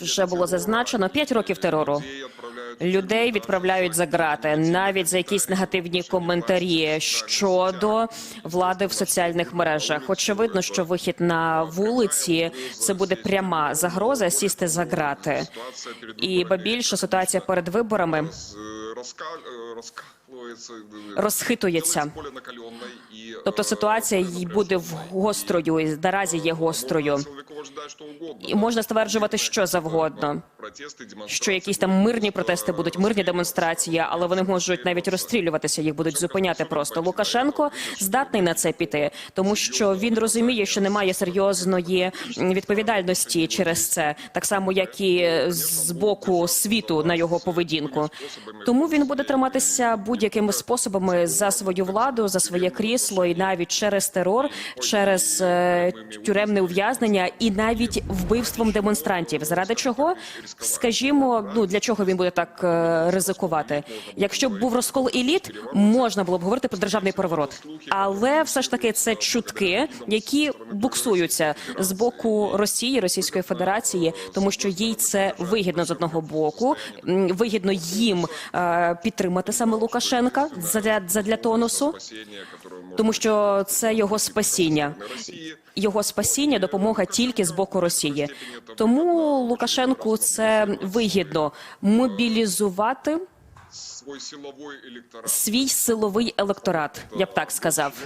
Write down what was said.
вже було зазначено, п'ять років терору. Людей відправляють за грати навіть за якісь негативні коментарі щодо влади в соціальних мережах. Очевидно, що вихід на вулиці це буде пряма загроза сісти за грати. І ба більше ситуація перед виборами розхитується. Тобто ситуація буде гострою наразі є гострою. І можна стверджувати що завгодно. Що якісь там мирні протести будуть, мирні демонстрації, але вони можуть навіть розстрілюватися, їх будуть зупиняти просто. Лукашенко здатний на це піти, тому що він розуміє, що немає серйозної відповідальності через це, так само як і з боку світу на його поведінку. Тому він буде триматися будь-якими способами за свою владу, за своє крісло, і навіть через терор, через е, тюремне ув'язнення, і навіть вбивством демонстрантів. Заради чого? Скажімо, ну для чого він буде так е, ризикувати? Якщо б був розкол еліт, можна було б говорити про державний переворот, але все ж таки це чутки, які буксуються з боку Росії, Російської Федерації, тому що їй це вигідно з одного боку, вигідно їм е, підтримати саме Лукашенка задля, задля тонусу, тому що це його спасіння. Його спасіння допомога тільки з боку Росії. Тому Лукашенку це вигідно мобілізувати свій силовий електорат. Я б так сказав.